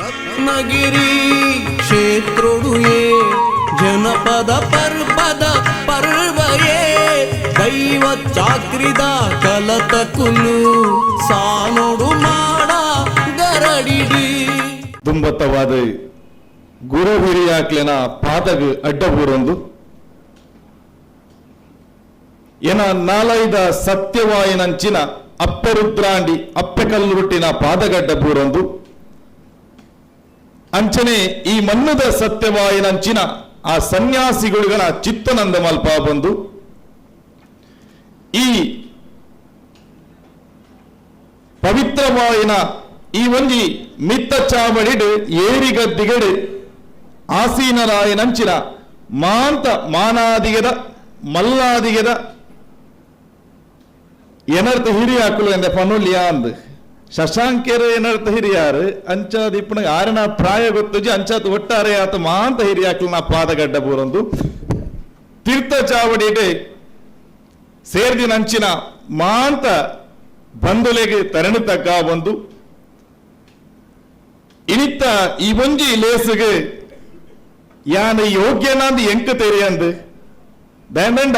ರತ್ನಗಿರಿ ಕ್ಷೇತ್ರೊಡುಯೇ ಜನಪದ ಪರ್ವದ ಪರ್ವಯೇ? ದೈವ ಚಾಕ್ರಿದ ಕಲತ ಕುಲು ಸಾನೋಡು ಮಾಡ ಗರಡಿಡಿ. ದುಂಬತ್ತವಾದ ಗುರು ಪಾದಗ ಅಡ್ಡಬೂರೊಂದು. ಏನ ನಾಲೈದ ಸತ್ಯವಾಯಿನಂಚಿನ ಅಪ್ಪರುದ್ರಾಂಡಿ ಅಪ್ಪೆಕಲ್ಲುರುಟ್ಟಿನ ಪಾದಗಡ್ಡ ಬೂರೊಂದು ಅಂಚನೆ ಈ ಮಣ್ಣದ ಸತ್ಯವಾಯಿನಂಚಿನ ಆ ಸನ್ಯಾಸಿಗಳ ಚಿತ್ತನಂದ ಮಲ್ಪ ಬಂದು, ಈ ಪವಿತ್ರವಾಯಿನ ಈ ಒಂಜಿ ಮಿತ್ತ ಚಾವಡಿಡ್, ಏರಿಗದ್ದಿಗಡ್ ಆಸೀನರಾಯನಂಚಿನ ಮಾಂತ ಮಾನಾದಿಗದ, ಮಲ್ಲಾದಿಗದ ಎನರ್ಥ ಹಿರಿಯಾಕಲು ಎಂದ ಪನುಲ್ಯ ಅಂದ್. ಶಶಾಂಕೆರ ಏನರ್ಥ ಹಿರಿಯಾರು ಅಂಚಾದ ಇಪ್ಪನ ಆರನ ಪ್ರಾಯ ಗೊತ್ತುಜಿ ಅಂಚಾದ ಒಟ್ಟಾರೆ ಆತ ಮಾಂತ ಹಿರಿಯಾಕ್ಲ ನಾ ಪಾದಗಡ್ಡ ಬೂರೊಂದು. ತೀರ್ಥ ಸೇರ್ದಿನ ಅಂಚಿನ ಮಾಂತ ಬಂದುಲೆಗೆ ತರಣು ತಗ್ಗ ಒಂದು ಇನಿತ್ತ ಈ ಒಂಜಿ ಲೇಸುಗೆ ಯಾನ ಯೋಗ್ಯನಾಂದು ಎಂಕ ತೆರೆಯಂದು ಬೇಂಡ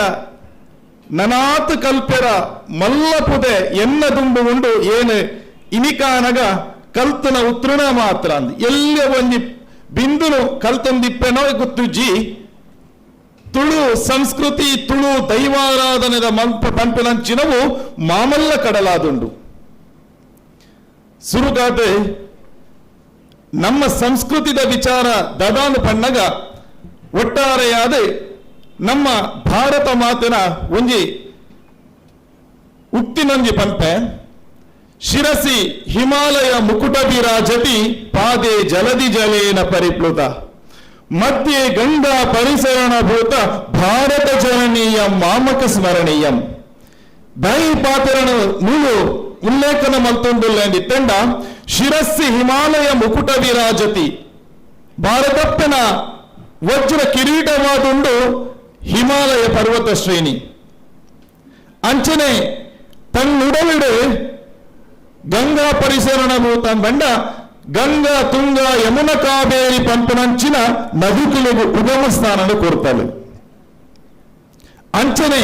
ನನಾತ್ ಕಲ್ಪೆರ ಮಲ್ಲಪುದೆ ಎನ್ನ ದುಂಬು ಉಂಡು ಏನು ಉತ್ತೃಣ ಮಾತ್ರ ಅಂದ್. ಎಲ್ಲ ಒಂಜಿ ಬಿಂದುನು ಗೊತ್ತು ಜಿ. ತುಳು ಸಂಸ್ಕೃತಿ, ತುಳು ದೈವಾರಾಧನೆದ ಮಂಪ ಪಂಪಿನಂಚಿನವು ಮಾಮಲ್ಲ ಕಡಲಾದುಂಡು. ಸುರುಗಾದೆ, ನಮ್ಮ ಸಂಸ್ಕೃತಿದ ವಿಚಾರ ದದಾನು ಪಣ್ಣಗ ಒಟ್ಟಾರೆಯಾದ ನಮ್ಮ ಭಾರತ ಮಾತಿನ ಒಂಜಿ ಉಕ್ತಿನೊಂಜಿ ಪಂಪೆ ಶಿರಸಿ ಹಿಮಾಲಯ ಮುಕುಟ ವಿರಾಜತಿ ಪಾದೆ ಜಲದಿ ಜಲೇನ ಪರಿಪ್ಲುತ ಮಧ್ಯೆ ಗಂಗಾ ಪರಿಸರಣಭೂತ ಭಾರತ ಜನನೀಯಂ ಮಾಮಕ ಸ್ಮರಣೀಯಂ ದೈ ಪಾತ್ರನ ನೂಲು ಉಲ್ಲೇಖನ ಮಲ್ತೊಂದುಲ್ಲೆಂದಿ ತೆಂಡ ಶಿರಸ್ಸಿ ಹಿಮಾಲಯ ಮುಕುಟ ವಿರಾಜತಿ ಭಾರತಪ್ಪನ ವಜ್ರ ಕಿರೀಟವಾದುಂಡು ಹಿಮಾಲಯ ಪರ್ವತ ಶ್ರೇಣಿ ಅಂಚನೆ ತನ್ನುಡಲಿಡು ಗಂಗಾ ಪರಿಸರಣ ಭೂತ ಬಂಡ ಗಂಗಾ ತುಂಗ ಯಮುನ ಕಾವೇರಿ ಪಂಪನಂಚಿನ ನದಿಕುಲಿಗೆ ಉಗಮ ಸ್ಥಾನನು ಕೊಡ್ತಾಳೆ ಅಂಚನೆ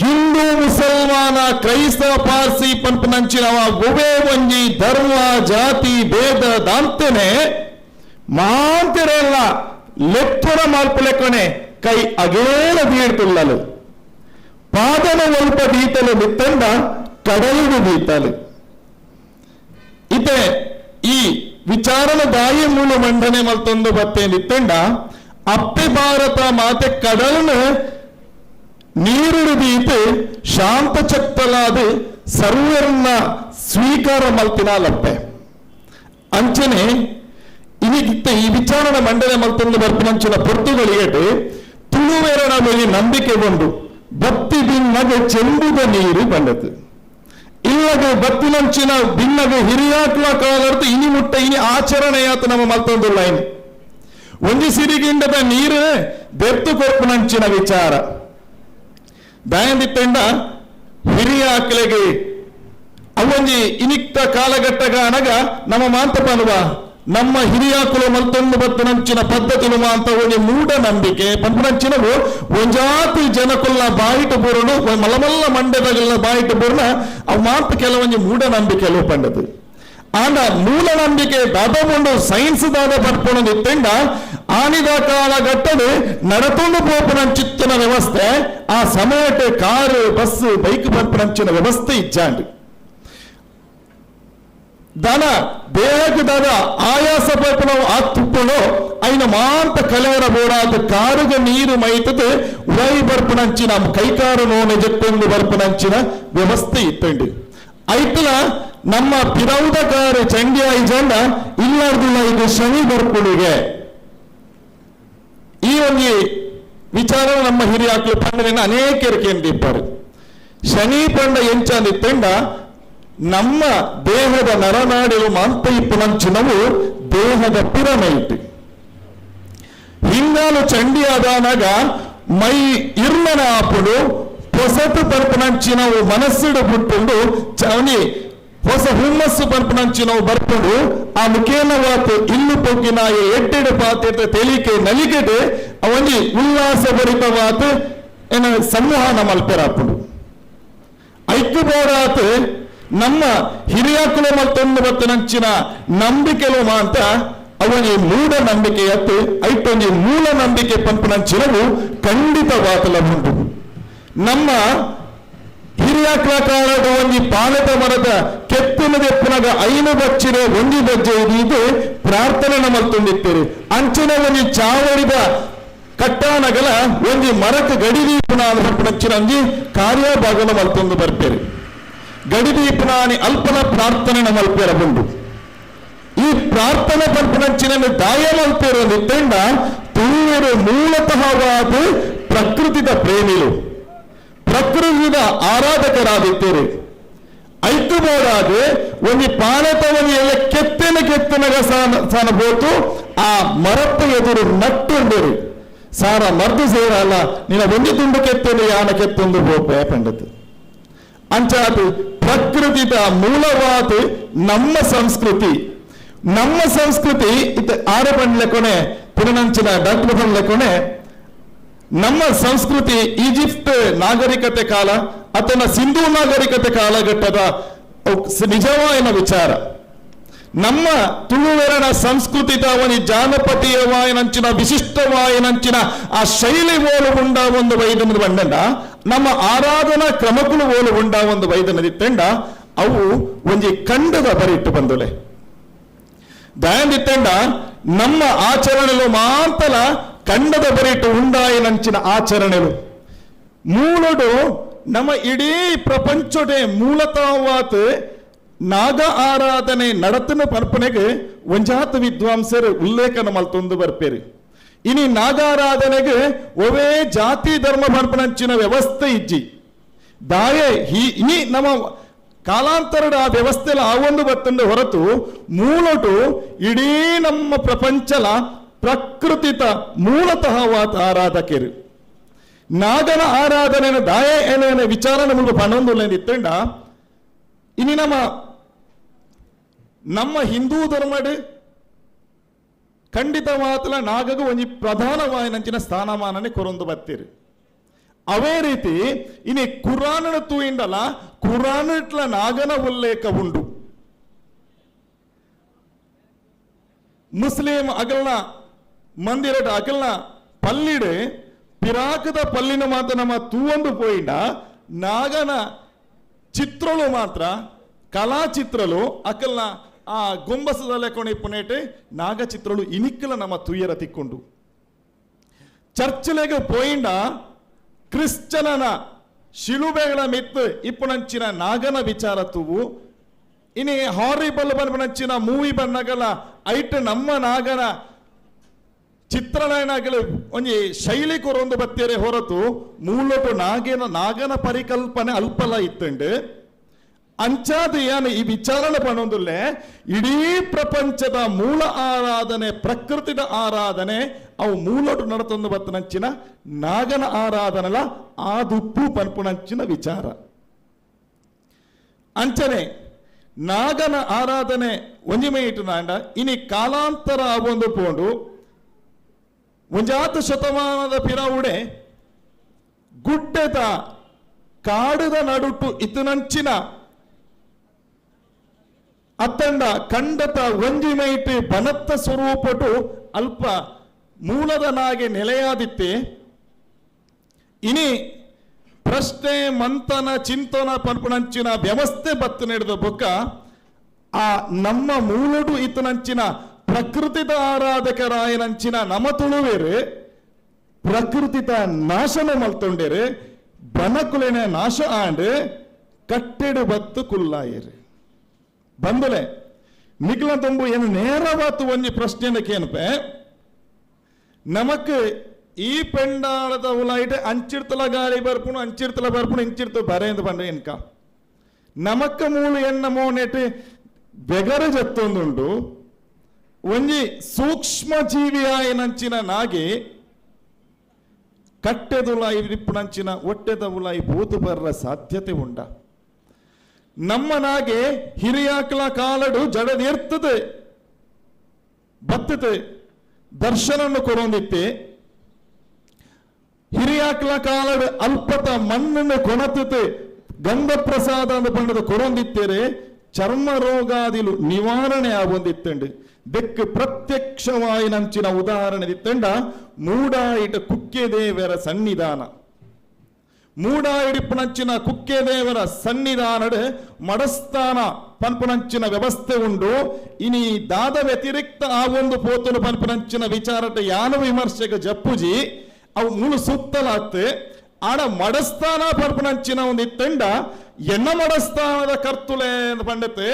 ಹಿಂದೂ ಮುಸಲ್ಮಾನ ಕ್ರೈಸ್ತ ಪಾರ್ಸಿ ಪಂಪನಂಚಿನವ ಗುಬೆ ಒಂಜಿ ಧರ್ಮ ಜಾತಿ ಭೇದ ದಾಂತೆನೆ ಮಾಂತೆರೆಲ್ಲ ಲೆಕ್ಕನ ಮಾಲ್ಪಲೆಕ್ಕನೆ ಕೈ ಅಗೇಲ ಬೀಳ್ತುಳ್ಳಲು ಪಾದನ ಒಲ್ಪ ಬೀತಲು ಬಿತ್ತಂಡ ಕಡಲಿಗೆ ಬೀತಲು ಇತೆ ಈ ವಿಚಾರನ ದಾಯಿ ಮೂಲ ಮಂಡನೆ ಮಲ್ತೊಂದು ಬತ್ತೆ ನಿತ್ತಂಡ ಅಪ್ಪೆ ಭಾರತ ಮಾತೆ ಕಡಲನು ನೀರುಡು ಬೀತು ಶಾಂತ ಚಕ್ತಲಾದ ಸರ್ವರನ್ನ ಸ್ವೀಕಾರ ಮಲ್ತಿನಾಲಪ್ಪೆ ಅಂಚನೆ ಇನಿಗಿತ್ತ ಈ ವಿಚಾರಣ ಮಂಡನೆ ಮಲ್ತೊಂದು ಬರ್ಪನಂಚಿನ ಪೊರ್ತುಗಳಿಗೆಟ್ ತುಳುವೆರಣ ಮೇಲೆ ನಂಬಿಕೆ ಬಂದು ಬತ್ತಿ ಬಿನ್ನಗೆ ಚೆಂಬುದ ನೀರು ಬಂದತು ಇಲ್ಲಗೆ ಬತ್ತಿನಂಚಿನ ಭಿನ್ನಗೆ ಹಿರಿಯಾಕುವ ಕಾಲರ್ತು ಇನಿ ಮುಟ್ಟ, ಇನಿ ಆಚರಣೆಯಾತ ನಮ್ಮ ಮತ್ತೊಂದು ಲೈನ್. ಒಂಜಿ ಸಿರಿಗಿಂಡದ ನೀರು ಬೆತ್ತು ಕೊರ್ಪುನಂಚಿನ ವಿಚಾರ. ದಯಂದಿತ್ತಂಡ ಹಿರಿಯ ಆಕಲೆಗೆ ಅವೊಂಜಿ ಇನಿಕ್ತ ಕಾಲಘಟ್ಟಗ ಅನಗ ನಮ್ಮ ಮಾಂತ ಪನುವ ನಮ್ಮ ಹಿರಿಯಾಕುಲು ಮಲ್ತೊಂದು ಬತ್ತನಂಚಿನ ಪದ್ಧತಿಲು ಮಾಂತ ಒಂಜಿ ಮೂಢನಂಬಿಕೆ. ಪಂಪನಂಚಿನವು ಒಂಜಾತಿ ಜನಕುಲ್ಲ ಬಾಯಿಟ ಬೂರನು ಮಲಮಲ್ಲ ಮಂಡ್ಯದಲ್ಲ ಬಾಯಿಟ ಬೂರ್ನ ಅವು ಮಾಂತ ಕೆಲವೊಂಜಿ ಮೂಢನಂಬಿಕೆಲು ಪಂಡದು ಆಂಡ ಮೂಲ ನಂಬಿಕೆ ದಾದಮುಂಡು ಸೈನ್ಸ್ ದಾದ ಬರ್ಪಣ ನಿತ್ತಂಡ ಆನಿದ ಕಾಲಘಟ್ಟಡು ನಡತೊಂದು ಪೋಪುನಂಚಿತ್ತಿನ ವ್ಯವಸ್ಥೆ, ಆ ಸಮಯಕ್ಕೆ ಕಾರು ಬಸ್ ಬೈಕ್ ಬರ್ಪಣಂಚಿನ ವ್ಯವಸ್ಥೆ ಇಜ್ಜಾಂಡು. ದನ ದೇಹಕ್ಕೆ ದಾದ ಆಯಾಸ ಪೈಪುನ ಆ ತುಪ್ಪುನು ಐನ ಮಾಂತ ಕಲೆವರ ಬೋಡಾದ ಕಾರುಗ ನೀರು ಮೈತದು ಉರೈ ಬರ್ಪುನಂಚಿನ, ಕೈಕಾರು ನೋನೆ ಜೆತ್ತೊಂದು ಬರ್ಪುನಂಚಿನ ವ್ಯವಸ್ಥೆ ಇತ್ತಂಡಿ. ಐತಲ, ನಮ್ಮ ಪಿರೌದಕಾರ ಚಂಡಿ ಐಜಂಡ, ಇಲ್ಲಾರ್ದಿಲ್ಲ ಇದು ಶನಿ ಬರ್ಪಣಿಗೆ ಈ ಒಂದು ವಿಚಾರ ನಮ್ಮ ಹಿರಿಯ ಪಂಡನೆ ಅನೇಕ ಅನೇಕರು ಇಪ್ಪಾರೆ ಶನಿ ಪಂಡ ಎಂಚಾಂದಿತ್ತಂಡ ನಮ್ಮ ದೇಹದ ನರನಾಡಿಲು ಮಾಂತೈಪುನಂಚಿನವು ದೇಹದ ಪಿರಮೈಟ್ ಹಿಂಗಾಲು ಆದನಗ ಮೈ ಇರ್ಮನ ಆಪುಡು ಹೊಸತು ಪರ್ಪನಂಚಿನವು ಮನಸ್ಸಿಡು ಬಿಟ್ಟುಂಡು ಚವನಿ ಹೊಸ ಹುಮ್ಮಸ್ಸು ಪರ್ಪನಂಚಿನವು ಬರ್ತುಂಡು ಆ ಮುಖೇನವಾತು ಇಲ್ಲು ಪೊಗ್ಗಿನ ಎಟ್ಟೆಡೆ ಪಾತ್ರದ ತೆಲಿಕೆ ನಲಿಗೆಡೆ ಅವನಿ ಉಲ್ಲಾಸ ಉಲ್ಲಾಸಭರಿತವಾದ ಏನ ಸಂವಹನ ಮಲ್ಪರಾಪುಡು. ಐಕ್ಯ ಬೋರಾತ್ ನಮ್ಮ ಹಿರಿಯಕುಲು ಮತ್ತೊಂದು ಬತ್ತನಂಚಿನ ನಂಬಿಕೆಲು ಮಾತ್ರ ಅವನಿ ಮೂಢ ನಂಬಿಕೆ ಎತ್ತು ಐಟೊಂಜಿ ಮೂಲ ನಂಬಿಕೆ ಪಂಪನಂಚಿನವು ಖಂಡಿತವಾತಲ ಉಂಟು. ನಮ್ಮ ಹಿರಿಯ ಕಾಲದ ಒಂಜಿ ಪಾಲತ ಮರದ ಕೆತ್ತಿನ ದೆಪ್ಪನಾಗ ಐನು ಬಚ್ಚಿನ ಒಂಜಿ ಬಜ್ಜೆ ಇದು ಪ್ರಾರ್ಥನೆ ಮಲ್ತೊಂದಿತ್ತೇರು ಅಂಚಿನ ಒಂಜಿ ಚಾವಡಿದ ಒಂದು ಒಂಜಿ ಮರಕ ಗಡಿದೀಪನ ಪಂಪನಂಚಿನ ಒಂಜಿ ಕಾರ್ಯಭಾಗನ ಮಲ್ತೊಂದು ಬರ್ಪೇರು ಅಲ್ಪನ ಪ್ರಾರ್ಥನೆ ಮಲ್ಪೇರ ಬಂದು ಈ ಪ್ರಾರ್ಥನೆ ಪಂಪನಂಚಿನ ದಾಯ ಮಲ್ಪೇರು ನಿತ್ತೆಂಡ ತುಳುವರು ಮೂಲತಃವಾದ ಪ್ರಕೃತಿದ ಪ್ರೇಮಿಲು. ಪ್ರಕೃತಿದ ಆರಾಧಕರಾದಿದ್ದೇವೆ ಐಕ್ಯಬೋಡಾದ ಒಂದು ಪಾನತವನ್ನು ಎಲ್ಲ ಕೆತ್ತನೆ ಕೆತ್ತನಗ ಬೋತು, ಆ ಮರಪ್ಪ ಎದುರು ನಟ್ಟುಂಡರು. ಸಾರ ಮರ್ದು ಸೇರಲ್ಲ, ನಿನ್ನ ಒಂದು ತುಂಡು ಕೆತ್ತನೆ, ಯಾನ ಕೆತ್ತೊಂದು ಬೋಪೆ, ಪಂಡತು. ಅಂಚಾತು ಪ್ರಕೃತಿದ ಮೂಲವಾದ ನಮ್ಮ ಸಂಸ್ಕೃತಿ. ನಮ್ಮ ಸಂಸ್ಕೃತಿ ಇತ್ತ ಆರ ಕೊನೆ ತಿರುನಂಚಿನ ಡಾಕ್ಟರ್ ಬಂಡ್ಲೆ ಕೊನೆ ನಮ್ಮ ಸಂಸ್ಕೃತಿ ಈಜಿಪ್ಟ್ ನಾಗರಿಕತೆ ಕಾಲ, ಅಥವಾ ಸಿಂಧೂ ನಾಗರಿಕತೆ ಕಾಲಘಟ್ಟದ ನಿಜವಾಯಿನ ವಿಚಾರ. ನಮ್ಮ ತುಳುವೆರನ ಸಂಸ್ಕೃತಿದ ಅವನಿ ವಿಶಿಷ್ಟ ವಿಶಿಷ್ಟವಾಯಿನಂಚಿನ, ಆ ಶೈಲಿ ಓಲು ಉಂಡ ಒಂದು ವೈದ್ಯನದ ಬಂಡಂಡ ನಮ್ಮ ಆರಾಧನಾ ಕ್ರಮಗಳು ಓಲು ಉಂಡ ಒಂದು ವೈದ್ಯನದಿ ತಂಡ, ಅವು ಒಂಜಿ ಖಂಡದ ಬರಿಟ್ಟು ಬಂದುಲೆ. ತಂಡ, ನಮ್ಮ ಆಚರಣೆಲು ಮಾತಲ ಕಂಡದ ಬರಿಟ್ಟು ಉಂಡಾಯಿನಂಚಿನ ಆಚರಣೆಲು. ಮೂಲಡು ನಮ್ಮ ಇಡೀ ಪ್ರಪಂಚಡೆ ಮೂಲತಾವಾತ್ ನಾಗ ಆರಾಧನೆ ನಡತನ ಪರ್ಪನೆಗೆ ಒಂಜಾತ ವಿದ್ವಾಂಸರು ಉಲ್ಲೇಖನ ಮಲ್ತೊಂದು ಬರ್ಪೇರಿ. ಇನಿ ನಾಗಾರಾಧನೆಗೆ ಒವೇ ಜಾತಿ ಧರ್ಮ ಬರ್ಪನಂಚಿನ ವ್ಯವಸ್ಥೆ ಇಜ್ಜಿ. ದಾಯೆ, ಹಿ, ಇನಿ ನಮ್ಮ ಕಾಲಾಂತರದ ಆ ವ್ಯವಸ್ಥೆಲ ಆ ಒಂದು ಹೊರತು ಮೂಲಟು ಇಡೀ ನಮ್ಮ ಪ್ರಪಂಚಲ ಪ್ರಕೃತಿತ ಮೂಲತಃ ವಾತ ಆರಾಧಕರು. ನಾಗನ ಆರಾಧನೆ ದಾಯ ಏನೇನ ವಿಚಾರ ನಮಗೆ ಪಣೊಂದುಲ್ಲ ಇತ್ತಂಡ, ಇನಿ ನಮ್ಮ ನಮ್ಮ ಹಿಂದೂ ಧರ್ಮಡ್ ಖಂಡಿತವಾತಲ ನಾಗಗ ಒಂಜಿ ಪ್ರಧಾನವಾಯಿನಂಚಿನ ಸ್ಥಾನಮಾನನೆ ಕೊರೊಂದು ಬತ್ತೀರಿ. ಅವೇ ರೀತಿ ಇನಿ ಕುರಾನನ ತೂಯಿಂಡಲ ಕುರಾನಟ್ಲ ನಾಗನ ಉಲ್ಲೇಖ ಉಂಡು. ಮುಸ್ಲಿಂ ಅಗಲ್ನ ಮಂದಿರಟ ಅಗಲ್ನ ಪಲ್ಲಿಡ್ ಪಿರಾಕದ ಪಲ್ಲಿನ ಮಾತ ನಮ್ಮ ತೂವೊಂದು ಪೋಯಿಂಡ ನಾಗನ ಚಿತ್ರಲು ಮಾತ್ರ ಕಲಾ ಚಿತ್ರಲು ಅಕಲ್ನ ಆ ಗೊಂಬಸದಲ್ಲೇ ಕೊನೆ ಪುನೇಟೆ ನಾಗಚಿತ್ರಳು ಇನಿಕ್ಕಲ ನಮ್ಮ ತುಯ್ಯರ ತಿಕ್ಕೊಂಡು. ಚರ್ಚ್ಲೆಗೆ ಪೋಯಿಂಡ ಕ್ರಿಶ್ಚನನ ಶಿಲುಬೆಗಳ ಮಿತ್ತು ಇಪ್ಪುನಂಚಿನ ನಾಗನ ವಿಚಾರ ತೂವು. ಇನಿ ಹಾರಿಬಲ್ ಬನ್ಪನಂಚಿನ ಮೂವಿ ಬನ್ನಗಲ ಐಟ್ ನಮ್ಮ ನಾಗನ ಚಿತ್ರಣಗಳು ಒಂಜಿ ಶೈಲಿ ಕೊರೊಂದು ಬತ್ತೇರೆ ಹೊರತು. ಮೂಲಟು ನಾಗೇನ ನಾಗನ ಪರಿಕಲ್ಪನೆ ಅಲ್ಪಲ ಇತ್ತಂಡು. ಅಂಚಾದ ಏನು ಈ ವಿಚಾರಣೆ ಪಣೊಂದುಲ್ಲೆ ಇಡೀ ಪ್ರಪಂಚದ ಮೂಲ ಆರಾಧನೆ, ಪ್ರಕೃತಿದ ಆರಾಧನೆ, ಅವು ಮೂಲೋಟು ನಡತೊಂದು ಬತ್ತನಂಚಿನ ನಾಗನ ಆರಾಧನೆಲ ಆದುಪ್ಪು ಪನ್ಪುನಂಚಿನ ವಿಚಾರ. ಅಂಚನೆ, ನಾಗನ ಆರಾಧನೆ ಒಂಜಿಮೆ ಇಟ್ಟು ನಾಂಡ, ಇನಿ ಕಾಲಾಂತರ ಆಗೊಂದು ಪೋಂಡು, ಒಂಜಾತ ಶತಮಾನದ ಪಿರಾವುಡೆ, ಗುಡ್ಡೆದ ಕಾಡದ ನಡುಟು ಇತನಂಚಿನ ಅತ್ತಂಡ ಖಂಡತ ಒಂಜಿಮೈಟ್ ಬನತ್ತ ಸ್ವರೂಪಟು ಅಲ್ಪ ಮೂಲದ ನಾಗೆ ನೆಲೆಯಾದಿತ್ತೆ. ಇನಿ ಪ್ರಶ್ನೆ ಮಂಥನ ಚಿಂತನ ಪನ್ಪುನಂಚಿನ ವ್ಯವಸ್ಥೆ ಬತ್ತು ನಡೆದ ಬೊಕ್ಕ, ಆ ನಮ್ಮ ಮೂಲಡು ಇತನಂಚಿನ ಪ್ರಕೃತಿದ ಆರಾಧಕರಾಯನಂಚಿನ ನಮ ತುಳುವೇರು ಪ್ರಕೃತಿತ ನಾಶನ ಮಲ್ತೊಂಡೇರು, ಬನಕುಲಿನ ನಾಶ ಆಂಡ್, ಕಟ್ಟೆಡು ಬತ್ತು ಕುಲ್ಲಾಯರು. ಬಂದಲೆ. ತುಂಬು ಏನು ನೇರವಾತು ಒಂಜಿ ಪ್ರಶ್ನೆ ಕೇನಪೆ. ನಮಕ್ ಈ ಪೆಂಡಾಳದ ಉಲಾಯಿಟ್ ಅಂಚಿರ್ತಲ ಗಾಳಿ ಬರ್ಪುಣು, ಅಂಚಿರ್ತಲ ಬರ್ಪುಣು, ಇಂಚಿರ್ತ ಬರೆಂದು ಬಂದ್ರೆ ಎನ್ಕ? ನಮಕ್ಕ ಮೂಲು ಎನ್ನ ಮೋನೆಟ್ ಬೆಗರ ಜತ್ತೊಂದುಂಡು. ಒಂಜಿ ಸೂಕ್ಷ್ಮ ನಾಗೆ ನಾಗಿ ಕಟ್ಟೆದುಲಾಯಿ ಇಪ್ಪುನಂಚಿನ ಒಟ್ಟೆದ ಉಲಾಯಿ ಬೂತು ಬರ್ರ ಸಾಧ್ಯತೆ ಉಂಡ. ನಮ್ಮನಾಗೆ ಹಿರಿಯಾಕಲ ಕಾಲಡು ಜಡದಿರ್ತದೆ. ಬತ್ತತೆ. ದರ್ಶನನ್ನು ಕೊರೊಂದಿತ್ತೆ ಹಿರಿಯಾಕಲ ಕಾಲಡು ಅಲ್ಪತ ಮಣ್ಣನ್ನು ಕೊಣತತೆ. ಗಂಧ ಪ್ರಸಾದ ಅಂತ ಪಂಡದ ಕೊರೊಂದಿತ್ತೇರೆ ಚರ್ಮ ರೋಗಾದಿಲು ನಿವಾರಣೆ ಆಗೊಂದಿತ್ತಂಡು ಬೆಕ್ಕು ಪ್ರತ್ಯಕ್ಷವಾಗಿ ನಂಚಿನ ಉದಾಹರಣೆ ದಿತ್ತಂಡ ಮೂಡಾಯಿಟ ಕುಕ್ಕೆ ದೇವರ ಸನ್ನಿಧಾನ. ಮೂಡಾಯಿಡಿಪ್ಪುನಂಚಿನ ಕುಕ್ಕೆ ದೇವರ ಸನ್ನಿಧಾನಡ್ ಮಡಸ್ಥಾನ ಪನ್ಪುನಂಚಿನ ವ್ಯವಸ್ಥೆ ಉಂಡು. ಇನಿ ದಾದ ವ್ಯತಿರಿಕ್ತ ಆ ಒಂದು ಪೋತನು ಪನ್ಪುನಂಚಿನ ವಿಚಾರಟ ಯಾನ ವಿಮರ್ಶೆಗ ಜಪ್ಪುಜಿ. ಅವು ಮುಳು ಸುತ್ತಲಾತ್ತೆ ಆಡ ಮಡಸ್ಥಾನ ಪನ್ಪುನಂಚಿನ ಒಂದು ಇತ್ತಂಡ. ಎನ್ನ ಮಡಸ್ಥಾನದ ಕರ್ತುಲೆ ಪಂಡತೆ,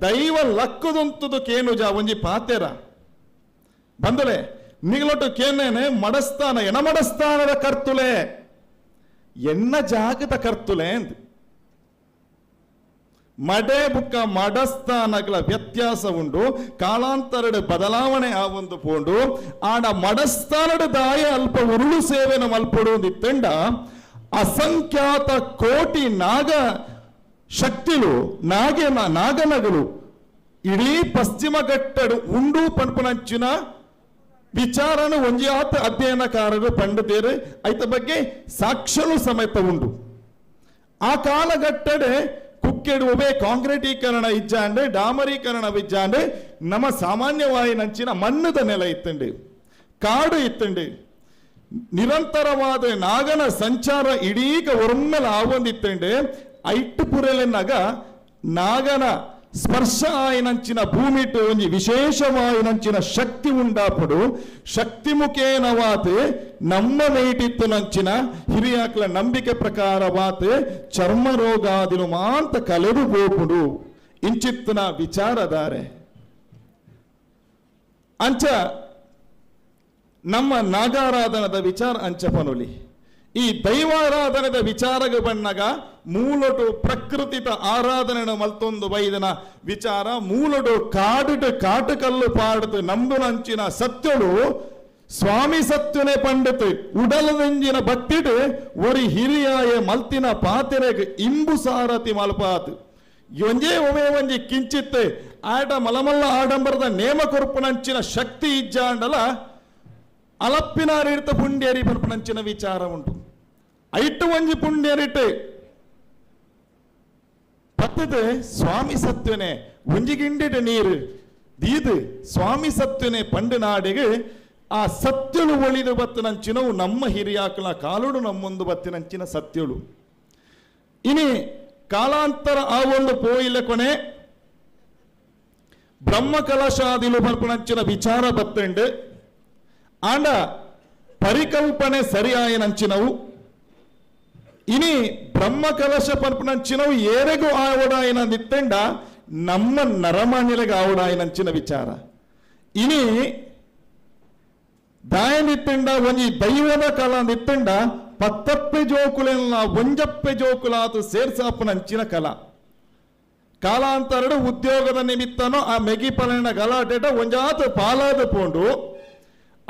ದೈವ ಲಕ್ಕುದುಂತದು ಕೇನುಜ ಒಂಜಿ ಪಾತೆರ. ಬಂದಲೆ, ಮಿಗಲೊಟ್ಟು ಕೇನೇನೆ ಮಡಸ್ಥಾನ ಎನ ಮಡಸ್ಥಾನದ ಕರ್ತುಲೆ? ಎನ್ನ ಕರ್ತುಲೆ ಅಂದ್. ಮಡೆ ಬುಕ್ಕ ಮಡಸ್ಥಾನಗಳ ವ್ಯತ್ಯಾಸ ಉಂಡು ಕಾಲಾಂತರಡ್ ಬದಲಾವಣೆ ಆ ಒಂದು ಪೋಂಡು, ಆಡ ಮಡಸ್ಥಾನದ ದಾಯ ಅಲ್ಪ ಉರುಳು ಸೇವೆನ ಇತ್ತಂಡ, ಅಸಂಖ್ಯಾತ ಕೋಟಿ ನಾಗ ಶಕ್ತಿಲು, ನಾಗೆ ನಾಗನಗಳು ಇಡೀ ಪಶ್ಚಿಮ ಘಟ್ಟಡು ಉಂಡು ಪನ್ಪನಂಚಿನ ವಿಚಾರನ ಒಂಜಾತ ಅಧ್ಯಯನಕಾರರು ಪಂಡಿತೇರು ಐತ ಬಗ್ಗೆ ಸಾಕ್ಷ್ಯನು ಸಮೇತ ಉಂಡು ಆ ಕಾಲಘಟ್ಟಡೆ ಕುಕ್ಕೆಡು ಒಬೆ ಕಾಂಕ್ರೀಟೀಕರಣ ಇಜ್ಜಾಂಡೆ ಡಾಮರೀಕರಣ ವಿಜ್ಜಾಂಡೆ ನಮ್ಮ ಸಾಮಾನ್ಯವಾಗಿ ನಂಚಿನ ಮಣ್ಣದ ನೆಲ ಇತ್ತಂಡೆ ಕಾಡು ಇತ್ತಂಡೆ ನಿರಂತರವಾದ ನಾಗನ ಸಂಚಾರ ಇಡೀಗ ಒಮ್ಮೆಲ ಆವೊಂದಿತ್ತಂಡೆ ಐಟ್ಟು ಪುರೆಲೆನ್ನಾಗ ನಾಗನ ಸ್ಪರ್ಶ ಆಯ್ನಂಚಿನ ಭೂಮಿ ಒಂಜಿ ವಿಶೇಷವಾಯಿನಂಚಿನ ಶಕ್ತಿ ಉಂಡಾಪಡು ಶಕ್ತಿ ಮುಖೇನವಾತ್ ನಮ್ಮ ನೈಟಿತ್ತು ನಂಚಿನ ಹಿರಿಯಾಕ್ಲ ನಂಬಿಕೆ ಪ್ರಕಾರವಾತ್ ಚರ್ಮ ರೋಗಾದಿಲು ಮಾಂತ ಕಲೆದು ಹೋಗುಡು ಇಂಚಿತ್ತಿನ ವಿಚಾರದಾರೆ ಅಂಚ, ನಮ್ಮ ನಾಗಾರಾಧನದ ವಿಚಾರ ಅಂಚಪನುಲಿ ಈ ದೈವಾರಾಧನದ ವಿಚಾರಗ ಬಣ್ಣಗ ಮೂಲೊಡು ಪ್ರಕೃತಿತ ಆರಾಧನೆ ಮಲ್ತೊಂದು ಬೈದನ ವಿಚಾರ ಮೂಲಡು ಕಾಡಿಟ ಕಾಟಕಲ್ಲು ಪಾಡದು ನಂಬುನಂಚಿನ ಸತ್ಯಳು, ಸ್ವಾಮಿ ಸತ್ಯನೆ ಪಂಡಿತ್ ಉಡಲದಂಜಿನ ಭಕ್ತಿಡ್ ಒರಿ ಹಿರಿಯಾಯ ಮಲ್ತಿನ ಪಾತೆರೆಗ್ ಇಂಬು ಸಾರತಿ ಮಲ್ಪಾತ್. ಒಂಜೇ ಒಮೆ ಒಂಜಿ ಕಿಂಚಿತ್ ಆಟ ಮಲಮಲ್ಲ ಆಡಂಬರದ ನೇಮ ಕೊರ್ಪುನಂಚಿನ ಶಕ್ತಿ ಇಜ್ಜಾಂಡಲ ಅಲಪ್ಪಿನಾರಿಡ್ತ ಪುಂಡ್ಯರಿ ಪರ್ಪಣಂಚಿನ ವಿಚಾರ ಉಂಟು ಐಟು ಒಂಜಿ ಪುಂಡ್ಯರಿಟ್ಟು ಪತ್ತದ ಸ್ವಾಮಿ ಸತ್ವನೆ ಒಂಜಿಗಿಂಡಿಟ ನೀರು, ದೀದು ಸ್ವಾಮಿ ಸತ್ವನೆ ಪಂಡು ನಾಡಿಗೆ, ಆ ಸತ್ಯಳು ಒಳಿದು ಬತ್ತನಂಚಿನವು ನಮ್ಮ ಹಿರಿಯಾಕಲ ಕಾಲುಡು ನಮ್ಮೊಂದು ಬತ್ತಿನಂಚಿನ ಸತ್ಯಳು. ಇನಿ ಕಾಲಾಂತರ ಆ ಒಂದು ಪೋಯಿಲೆ ಕೊನೆ ಬ್ರಹ್ಮ ಕಲಶಾದಿಲು ಬರ್ಪಣಂಚಿನ ವಿಚಾರ ಬತ್ತಂಡು, ಆಂಡ ಪರಿಕಲ್ಪನೆ ಸರಿಯಾಯನಂಚಿನವು ಇನಿ ಬ್ರಹ್ಮ ಕಲಶ ಪರ್ಪಣಂಚಿನವು ಏರೆಗೂ ಆವಡಾಯನ ನಿತ್ತೆಂಡ, ನಮ್ಮ ನರಮಣಿಲೆಗೆ ಆವಡಾಯನಂಚಿನ ವಿಚಾರ. ಇನಿ ದಾಯ ನಿತ್ತಂಡ ಒಂಜಿ ದೈವದ ಕಲ ನಿತ್ತೆಂಡ, ಪತ್ತಪ್ಪೆ ಜೋಕುಲೆಲ್ಲ ಒಂಜಪ್ಪೆ ಜೋಕುಲಾತು ಸೇರ್ಸಾಪನಂಚಿನ ಕಲ. ಕಾಲಾಂತರಡು ಉದ್ಯೋಗದ ನಿಮಿತ್ತನೋ ಆ ಮೆಗಿಪಲನ ಗಲಾಟೆಟ ಒಂಜಾತು ಪಾಲಾದ ಪೋಂಡು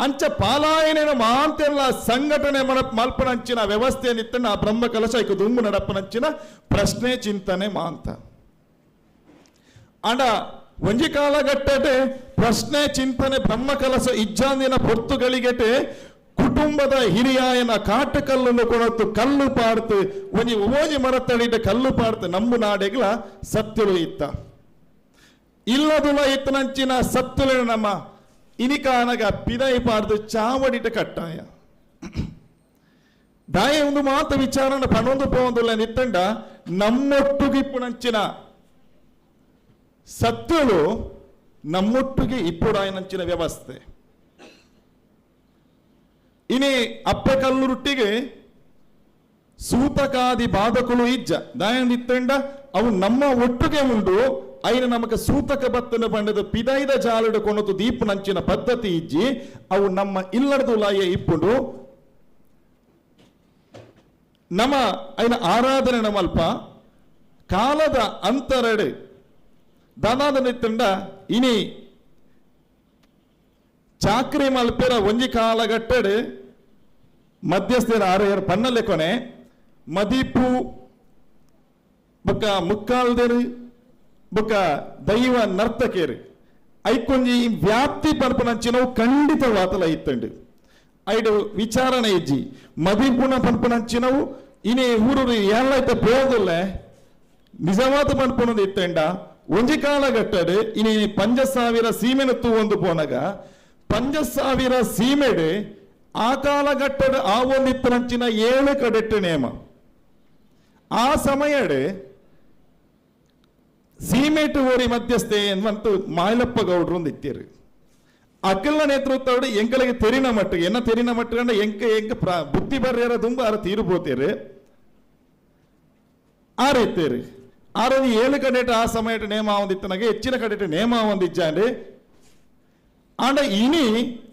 ಅಂಚ ಪಾಲಾಯನ ಮಾಂತೆಲ್ಲ ಸಂಘಟನೆ ಮಲ್ಪನಂಚಿನ ವ್ಯವಸ್ಥೆ ನಿತ್ತನ ಆ ಬ್ರಹ್ಮ ಕಲಶ ಇಕ ದುಂಬು ನಡಪನಂಚಿನ ಪ್ರಶ್ನೆ ಚಿಂತನೆ ಮಾಂತ. ಅಂಡ ಒಂಜಿ ಕಾಲಘಟ್ಟಟೆ ಪ್ರಶ್ನೆ ಚಿಂತನೆ ಬ್ರಹ್ಮ ಕಲಶ ಇಜ್ಜಾಂದಿನ ಪೊರ್ತುಗಳಿಗೆಟೆ ಕುಟುಂಬದ ಹಿರಿಯಾಯನ ಕಾಟಕಲ್ಲನ್ನು ಕೊಡತ್ತು ಕಲ್ಲು ಪಾಡ್ತು, ಒಂಜಿ ಓಜಿ ಮರತಳಿಟ್ಟ ಕಲ್ಲು ಪಾಡ್ತು ನಂಬು ನಾಡೆಗ್ಲ ಸತ್ಯಲು ಇತ್ತ. ಇಲ್ಲದುಲ ಇತ್ತನಂಚಿನ ಸತ್ತುಲೆ ನಮ್ಮ ಇನಿಕಾನಗ ಪಿದೈ ಪಾಡ್ದು ಚಾವಡಿಟ ಕಟ್ಟಾಯ ದಾಯೆ ಒಂದು ಮಾತ ವಿಚಾರಣ ಪಣೊಂದು ಪೋಂದುಲ್ಲ ನಿತ್ತಂಡ ನಮ್ಮೊಟ್ಟುಗಿಪ್ಪುನಂಚಿನ ಸತ್ಯಲು ನಮ್ಮೊಟ್ಟಿಗೆ ಇಪ್ಪುಡಾಯನಂಚಿನ ವ್ಯವಸ್ಥೆ ಇನಿ ಅಪ್ಪೆ ಕಲ್ಲುರುಟ್ಟಿಗೆ ಸೂತಕಾದಿ ಬಾಧಕುಲು ಇಜ್ಜ ದಾಯನಿತ್ತಂಡ ಅವು ನಮ್ಮ ಒಟ್ಟಿಗೆ ಉಂಡು ಐನ ನಮಕ ಸೂತಕ ಬತ್ತನ ಬಂಡದ ಪಿದೈದ ಜಾಲಡು ಕೊನತು ದೀಪ ನಂಚಿನ ಪದ್ಧತಿ ಇಜ್ಜಿ, ಅವು ನಮ್ಮ ಇಲ್ಲಡದು ಲಾಯ ಇಪ್ಪುಂಡು. ನಮ್ಮ ಐನ ಆರಾಧನೆ ನಮಲ್ಪ ಕಾಲದ ಅಂತರಡೆ ದಾದಾದ ನಿತ್ತಂಡ ಇನಿ ಚಾಕ್ರಿ ಮಲ್ಪೆರ ಒಂಜಿ ಕಾಲಗಟ್ಟಡೆ ಮಧ್ಯಸ್ಥರ ಆರೆಯರ್ ಪನ್ನಲೆ ಕೊನೆ, ಮದೀಪು ಬೊಕ್ಕ ಮುಕ್ಕಾಲ್ದೇರು ಬೊಕ್ಕ ದೈವ ನರ್ತಕೇರು ಐಕೊಂಜಿ ವ್ಯಾಪ್ತಿ ಪನ್ಪನಂಚಿನವು ಖಂಡಿತ ವಾತಲ ಇತ್ತಂಡು ಐಡು ವಿಚಾರಣೆ ಇಜ್ಜಿ ಮದಿಪುಣ ಪನ್ಪನಂಚಿನವು ಇನಿ ಊರು ಎಲ್ಲೈತ ಪೋದಲ್ಲ ನಿಜವಾದ ಪನ್ಪುಣದ ಇತ್ತಂಡ ಒಂಜಿ ಕಾಲಘಟ್ಟಡು ಇನಿ ಪಂಜ ಸಾವಿರ ಸೀಮೆನ ತೂವೊಂದು ಪೋನಗ ಪಂಜ ಸಾವಿರ ಸೀಮೆಡು ಆ ಕಾಲಘಟ್ಟಡು ಆ ಒಂದು ಇತ್ತನಂಚಿನ ಏಳು ಕಡೆಟ್ಟು ನೇಮ ಆ ಸಮಯಡು ಸೀಮೆಟ್ ಓರಿ ಮಧ್ಯಸ್ಥೆ ಎನ್ನುವಂತ ಮಾಯಲಪ್ಪ ಗೌಡ್ರು ಒಂದು ಇತ್ತೀರಿ ಅಕಲ್ನ ನೇತೃತ್ವ ಎಂಕಲಿಗೆ ತೆರಿನ ಮಟ್ಟಿಗೆ ಎನ್ನ ತೆರಿನ ಮಟ್ಟಿಗೆ ಎಂಕ ಎಂಕ ಬುದ್ಧಿ ಬರ್ಯಾರ ತುಂಬ ಅರ ತೀರು ಪೋತೀರು ಆ ರೀತಿ ಆರೊಂದು ಏಳು ಕಡೆ ಆ ಸಮಯ ನೇಮ ಒಂದಿತ್ತನಗೆ ಹೆಚ್ಚಿನ ಕಡೆಟ್ ನೇಮ ಒಂದಿಜ್ಜಾಂಡೆ ಆಂಡ ಇನಿ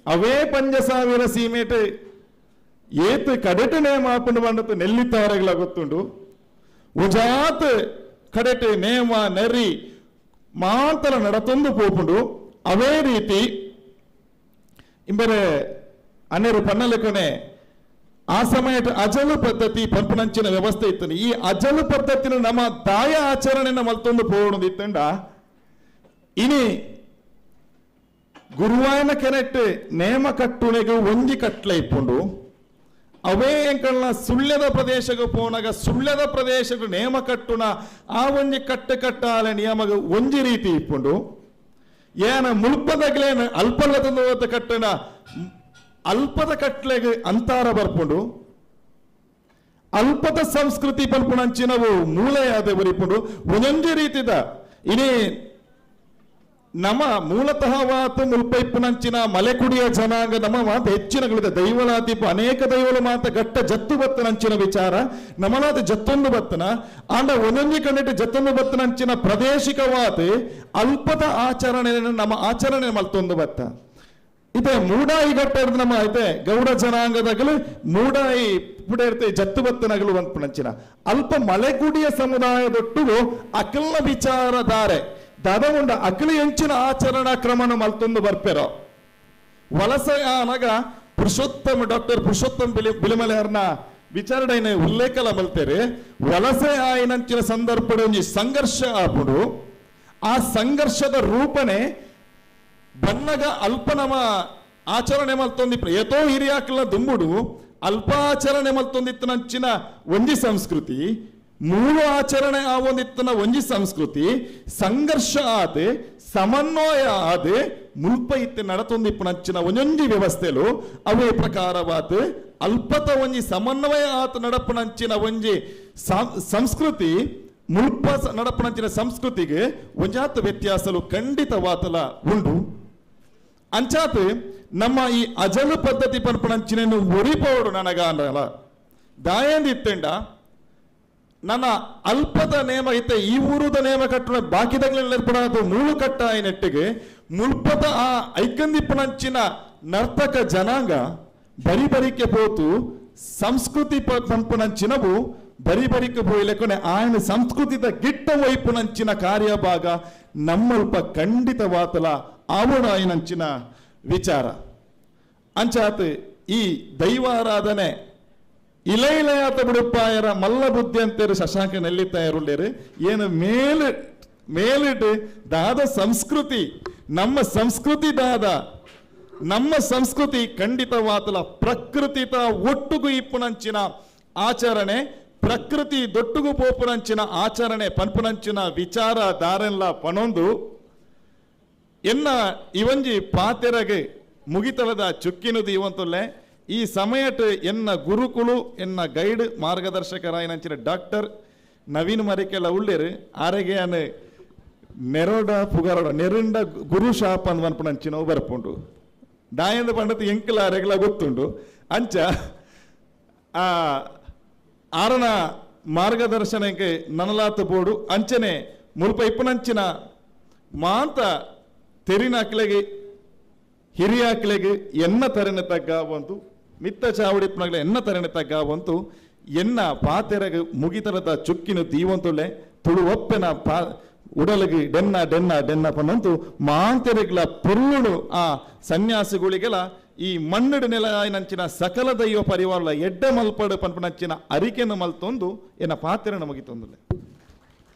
ಅವೇ ಪಂಚ ಸಾವಿರ ಸೀಮೆಟ್ ಏತ್ ಕಡೆಟ್ ನೇಮ ಹಾಕೊಂಡು ಬಂಡತ್ತು ಗೊತ್ತುಂಡು. ಉಜಾತ್ ಕಡೆಟ್ ನೇಮ ನರಿ ಮಾತಲ ನಡತೊಂದು ಪೋಪುಂಡು. ಅವೇ ರೀತಿ ಇಂಬರೆ ಅನ್ನೆರು ಪನ್ನಲೆಕೊನೆ, ಆ ಸಮಯ ಅಜಲು ಪದ್ಧತಿ ಪಂಪನಂಚಿನ ವ್ಯವಸ್ಥೆ ಇತ್ತು ಈ ಅಜಲು ಪದ್ಧತಿನ ನಮ್ಮ ದಾಯ ಆಚರಣೆನ ಮಲ್ತೊಂದು ಪೋಣದು ಇತ್ತಂಡ. ಇನಿ ಗುರುವಾಯನ ಕೆನೆಟ್ ನೇಮ ಕಟ್ಟುನೆಗೆ ಒಂಜಿ ಕಟ್ಲೆ ಇಪ್ಪುಂಡು. ಅವೇ ಎಂಕಲ್ನ ಸುಳ್ಯದ ಪ್ರದೇಶಕ್ಕೆ ಪೋನಾಗ ಸುಳ್ಯದ ಪ್ರದೇಶಕ್ಕೆ ನೇಮ ಕಟ್ಟುನ ಆ ಒಂಜಿ ಕಟ್ಟು ಕಟ್ಟಾಲೆ ನಿಯಮಗ ಒಂಜಿ ರೀತಿ ಇಪ್ಪುಂಡು. ಏನ ಮುಲ್ಪದಗ್ಲೇನ ಅಲ್ಪಲ್ಲದ ಕಟ್ಟನ, ಅಲ್ಪದ ಕಟ್ಲೆಗೆ ಅಂತಾರ ಬರ್ಪುಂಡು. ಅಲ್ಪದ ಸಂಸ್ಕೃತಿ ಪನ್ಪುಣಂಚಿನವು ಮೂಲೆಯಾದ ಬರಿಪುಂಡು. ಒಂದೊಂದೇ ರೀತಿದ ಇನಿ ನಮ್ಮ ಮೂಲತಃ ವಾತು ಮುಲ್ಪೈಪ್ಪುನಂಚಿನ ಮಲೆಕುಡಿಯ ಜನಾಂಗ, ನಮ್ಮ ಮಾತ ಹೆಚ್ಚಿನಗಳಿದೆ ದೈವಲಾತಿಪು ಅನೇಕ ದೈವಲು ಮಾತ ಗಟ್ಟ ಜತ್ತು ಬತ್ತನಂಚಿನ ವಿಚಾರ ನಮ್ಮನಾದ ಜತ್ತೊಂದು ಬತ್ತನ, ಆಂಡ ಒಂದೊಂದು ಕಂಡಿಟ್ಟು ಜತ್ತೊಂದು ಬತ್ತನಂಚಿನ ಪ್ರಾದೇಶಿಕವಾದ ಅಲ್ಪದ ಆಚರಣೆ ನಮ್ಮ ಆಚರಣೆ ಮಲ್ತೊಂದು ಬತ್ತ. ಇದೆ ಮೂಡಾಯಿ ಗಟ್ಟ ಹಿಡ್ದು ನಮ್ಮ ಐತೆ ಗೌಡ ಜನಾಂಗದಾಗಲು, ಮೂಡಾಯಿ ಪುಡ ಇರ್ತೆ ಜತ್ತು ಬತ್ತನಗಲು ಅಂದ್ಪುಣಂಚಿನ ಅಲ್ಪ ಮಲೆಗುಡಿಯ ಸಮುದಾಯದೊಟ್ಟು ಅಕಲ್ನ ವಿಚಾರಧಾರೆ. ದದವುಂಡ ಅಕಲಿ ಹೆಂಚಿನ ಆಚರಣಾ ಕ್ರಮನ ಮಲ್ತೊಂದು ಬರ್ಪೆರೋ. ವಲಸೆ ಅನಗ ಪುರುಷೋತ್ತಮ ಡಾಕ್ಟರ್ ಪುರುಷೋತ್ತಮ ಬಿಲಿ ಬಿಲಿಮಲೆಯರ್ನ ವಿಚಾರಣೆನ ಉಲ್ಲೇಖಲ ಮಲ್ತೇರೆ. ವಲಸೆ ಆಯ್ನಂಚಿನ ಸಂದರ್ಭದ ಒಂಜಿ ಸಂಘರ್ಷ ಆಪುಡು. ಆ ಸಂಘರ್ಷದ ರೂಪನೆ ಬನ್ನಗ ಅಲ್ಪ ನಮ ಆಚರಣೆ ಮಲ್ತೊಂದಿಪ್ಪ ಏತೋ ಹಿರಿಯಾಕಲ ದುಂಬುಡು, ಅಲ್ಪಾಚರಣೆ ಮಲ್ತೊಂದಿತ್ತನಂಚಿನ ಒಂಜಿ ಸಂಸ್ಕೃತಿ. ಮೂಲ ಆಚರಣೆ ಆ ಒಂದಿತ್ತನ ಒಂಜಿ ಸಂಸ್ಕೃತಿ, ಸಂಘರ್ಷ ಆದೆ, ಸಮನ್ವಯ ಆದೆ ಮುಲ್ಪ ಇತ್ತೆ ನಡತೊಂದಿಪ್ಪನಂಚಿನ ಒಂಜೊಂಜಿ ವ್ಯವಸ್ಥೆಲು, ಅವೇ ಪ್ರಕಾರವಾದ, ಅಲ್ಪತ ಒಂಜಿ ಸಮನ್ವಯ ಆತ ನಡಪನಂಚಿನ ಒಂಜಿ ಸಂಸ್ಕೃತಿ, ಮುಲ್ಪ ನಡಪನಂಚಿನ ಸಂಸ್ಕೃತಿಗೆ ಒಂಜಾತ ವ್ಯತ್ಯಾಸಲು ಖಂಡಿತವಾತಲ ಉಂಡು ಅಂಚಾತ್, ನಮ್ಮ ಈ ಅಜಲು ಪದ್ಧತಿ ಪನ್ಪಣಂಚಿನ ಒರಿಪೋಡು ನನಗ ಅಂದಲ್ಲ ದಾಯಂದಿತ್ತೆಂಡ ನನ್ನ ಅಲ್ಪದ ನೇಮ ಇತ್ತೆ ಈ ಊರುದ ನೇಮ ಕಟ್ಟಣ ಬಾಕಿದಗ್ಲೆಲ್ಲ ನೆರಪಡಾದ ಮುಳು ಕಟ್ಟ ಈ ನೆಟ್ಟಿಗೆ, ಮುಲ್ಪದ ಆ ಐಕಂದಿಪ್ಪನಂಚಿನ ನರ್ತಕ ಜನಾಂಗ ಬರಿ ಬರಿಕೆ ಪೋತು, ಸಂಸ್ಕೃತಿ ಪಂಪನಂಚಿನವು ಬರಿ ಬರಿಕೆ ಪೋಯ್ಲೆಕೊನೆ ಆಯನ ಸಂಸ್ಕೃತಿದ ಗಿಟ್ಟ ವೈಪುನಂಚಿನ ಕಾರ್ಯಭಾಗ ನಮ್ಮಲ್ಪ ಖಂಡಿತವಾತಲ ಆವಣ ಆಯ್ನಂಚಿನ ವಿಚಾರ. ಅಂಚಾತ್, ಈ ದೈವಾರಾಧನೆ ಇಲ ಇಲಯಾತ ಬಿಡುಪ್ಪಾಯರ ಮಲ್ಲ ಬುದ್ಧಿ ಅಂತೇರಿ ಶಶಾಂಕ ನೆಲ್ಲಿತ್ತಾಯರುಳ್ಳೇರು ಏನು ಮೇಲೆ ಮೇಲಿಟ್ಟು ದಾದ ಸಂಸ್ಕೃತಿ, ನಮ್ಮ ಸಂಸ್ಕೃತಿ ದಾದ, ನಮ್ಮ ಸಂಸ್ಕೃತಿ ಖಂಡಿತವಾತಲ ಪ್ರಕೃತಿತ ಒಟ್ಟುಗು ಇಪ್ಪುನಂಚಿನ ಆಚರಣೆ, ಪ್ರಕೃತಿ ದೊಟ್ಟುಗು ಪೋಪುನಂಚಿನ ಆಚರಣೆ, ಪನ್ಪುನಂಚಿನ ವಿಚಾರ ದಾರೆಲ್ಲ ಪನೊಂದು. ಎನ್ನ ಇವಂಜಿ ಪಾತೆರಗೆ ಮುಗಿತಲದ ಚುಕ್ಕಿನದು ಇವಂತುಲ್ಲೆ ಈ ಸಮಯಟ್ ಎನ್ನ ಗುರುಕುಲು ಎನ್ನ ಗೈಡ್ ಮಾರ್ಗದರ್ಶಕರಾಯನಂಚಿನ ಡಾಕ್ಟರ್ ನವೀನ್ ಮರಿಕೆಲ ಉಳ್ಳೇರು, ಆರೆಗೆ ಅನ್ ನೆರೋಡ ಪುಗಾರೋಡ, ನೆರುಂಡ ಗುರು ಶಾಪ ಅಂದ್ ಅನ್ಪಣಂಚಿನವು ಬರ್ಪುಂಡು. ದಾಯಂದ ಪಂಡತ್ ಎಂಕಲ ಅರೆಗಳ ಗೊತ್ತುಂಡು. ಅಂಚ, ಆ, ಆರನ ಮಾರ್ಗದರ್ಶನಕ್ಕೆ ನನಲಾತ ಬೋಡು. ಅಂಚನೆ ಮುಲ್ಪ ಇಪ್ಪನಂಚಿನ ಮಾಂತ ತೆರಿನಾಕ್ಲೆಗೆ, ಹಿರಿಯಾಕ್ಲೆಗೆ ಎನ್ನ ತರನ ತಗ್ಗಾವಂತು ಮಿತ್ತ ಚಾವಡಿಪ್ಪನಾಗ್ಲೆ ಎನ್ನ ತರಣಿತ ತಗ್ಗಾವಂತು ಎನ್ನ ಪಾತೆರ ಮುಗಿತರದ ಚುಕ್ಕಿನ ದೀವಂತುಳೆ ತುಳು ಒಪ್ಪೆನ ಪಾ ಉಡಲಗಿ ಡೆನ್ನ ಡೆನ್ನ ಡೆನ್ನ ಪನ್ನಂತು ಮಾಂತೆರೆಗ್ಲ ಪುರುಳು ಆ ಸನ್ಯಾಸಿಗಳಿಗೆಲ್ಲ ಈ ಮಣ್ಣಡು ನೆಲ ನಂಚಿನ ಸಕಲ ದೈವ ಪರಿವಾರ ಎಡ್ಡ ಮಲ್ಪಡು ಪನ್ಪನಂಚಿನ ಅರಿಕೆನ ಮಲ್ತೊಂದು ಎನ್ನ ಪಾತೆರನ ಮುಗಿತೊಂದುಲೆ.